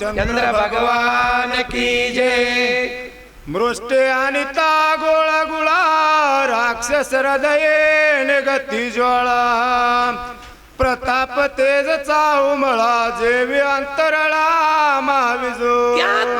चंद्र भगवान की जय। मृष्टे आणि ता गोळा गुळा राक्षस हृदये गती ज्वाळा। प्रताप तेज उमळा जेवी अंतरळा महाविजो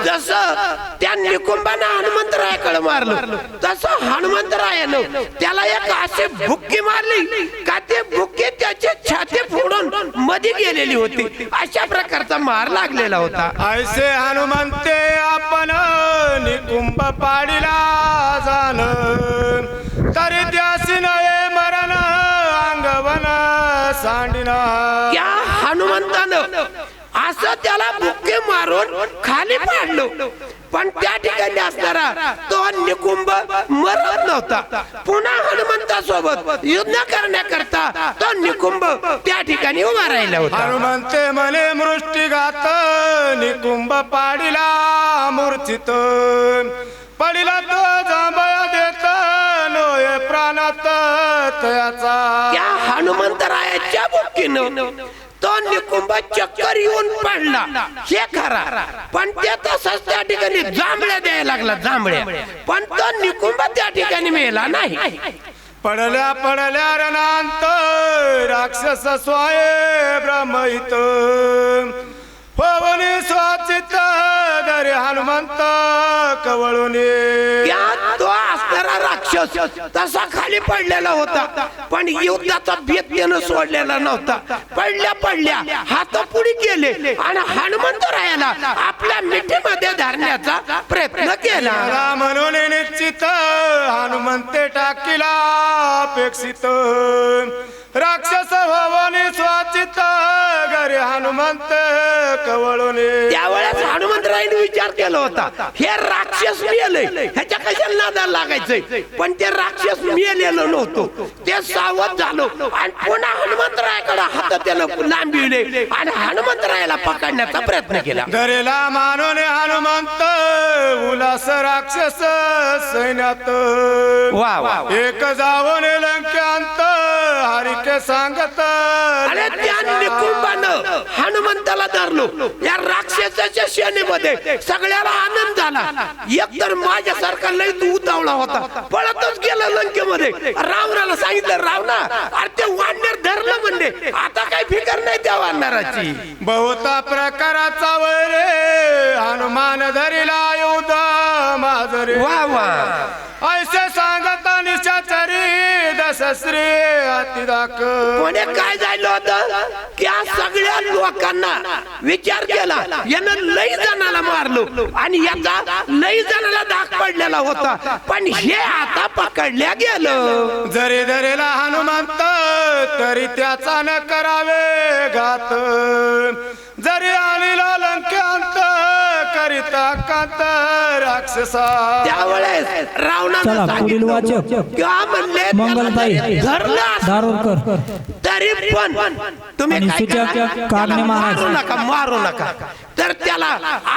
जसं त्या निकुंबानं हनुमंतरायाकडे मारलं तसं हनुमंतरायानं त्याला एक अशी बुक्की मारली का ते बुक्की त्याची छाती फोडून मध्ये गेलेली होती. अशा प्रकारचा मार लागलेला होता. ऐसे हनुमंते आपण निकुंभ पाडिला जाण तरी त्यासी नये मरण अंगवन सांडिना. त्या हनुमंतानं असं त्याला बुक्के मारून खाली पाडलं. पण त्या ठिकाणी असणारा तो निकुंभ मरत नव्हता. पुन्हा हनुमंतासोबत युद्ध करण्याकरता तो निकुंभ त्या ठिकाणी उभा राहिला होता. हनुमंते मने मृष्टीघात निकुंभ पाडिला मूर्छित. पडिला तो जांभया देत नोये प्राणात तयाचा. त्या हनुमंतरायाच्या बुक्कीनं तो निकुंभ चक्कर येऊन पडला. हे खरा. पण ते तसंच त्या ठिकाणी जांभळ्या द्यायला लागला जांभळ्या. पण तो निकुंभ त्या ठिकाणी मेला नाही. पडल्या पडल्या रणांत राक्षस स्वाये ब्रह्महित. पवनी स्वाचित दरे हनुमंत कवळुनी. त्या राक्षस तसा खाली पडलेला होता. पण युद्धाचा भेद त्यानं सोडलेला नव्हता. पडल्या पडल्या हात पुढे गेले आणि हनुमंत रायाला आपल्या मिठीमध्ये धरण्याचा प्रयत्न केला. म्हणून निश्चित हनुमंत टाकीला अपेक्षित. राक्षस भवानी स्वाचित घरी हनुमंत कवळुनी. त्यावेळेस हनुमंतरायाने विचार केला होता हे राक्षस मेले ह्याच्या कशाला नादाला लागायचंय? पण ते राक्षस मेलेलं नव्हतं. ते सावध झालो आणि पुन्हा हनुमंतरायाकडे हात त्यानं लांबविले आणि हनुमंतरायाला पकडण्याचा प्रयत्न केला. दरेला मानून हनुमंत उल्हास राक्षस सैन्यात. वा वा एक जावून लंक्यांत सांगत अरे त्या निकुंभानं हनुमंताला धरलो. या राक्षसाच्या सेनेमध्ये सगळ्याला आनंद झाला. एक तर माझ्यासारखा लय तू उतावळा होता. पळतच गेला लंकेमध्ये. रावणाला सांगितलं रावणा अरे ते वाढणार धरलं म्हणले. आता काही फिकर नाही त्या वाढणाराची बहुता प्रकाराचा वैरे हनुमान धरिला माजरे वा वा. ऐसे सांगता निशाचरी दशश्री अतिदाक कोणी काय झालं होतं? त्या सगळ्या लोकांना विचार केला. यानं लई जणाला मारलो. आणि याचा लई जणाला धाक पडलेला होता. पण हे आता पकडल्या गेलं. जरी धरेला हनुमंत तरी त्याचा न करावे घात. कांत राक्षसा. त्यावेळेस चला रावणानं पुढील सांगितलं वाचक. किंवा म्हणले मंगलताई. दारोरकर तरी पण तुम्ही सूचक महाराज. मारू नका मारू नका. तर त्याला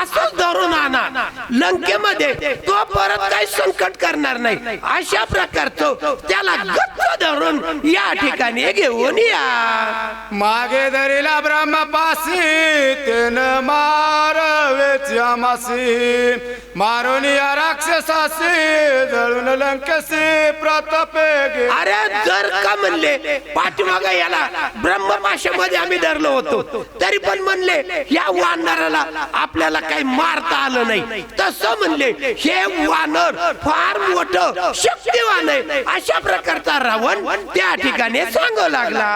असंच धरून आणा. लंकेमध्ये तो परत काही संकट करणार नाही. अशा प्रकारचं त्याला गच्च धरून या ठिकाणी घेऊन या. मागे धरीला ब्रह्मपासी तेन मारवेच्या मासी. मारून या राक्षसासी जळून प्रतापे गे अरे जर का म्हणले पाठीमागा याला ब्रह्मपाशामध्ये आम्ही धरलो होतो तरी पण म्हणले या वानराला आपल्याला काही मारता आलं नाही. तसं म्हणले हे वानर फार मोठ शक्तिवान आहे. अशा प्रकारचा रावण त्या ठिकाणी सांगू लागला.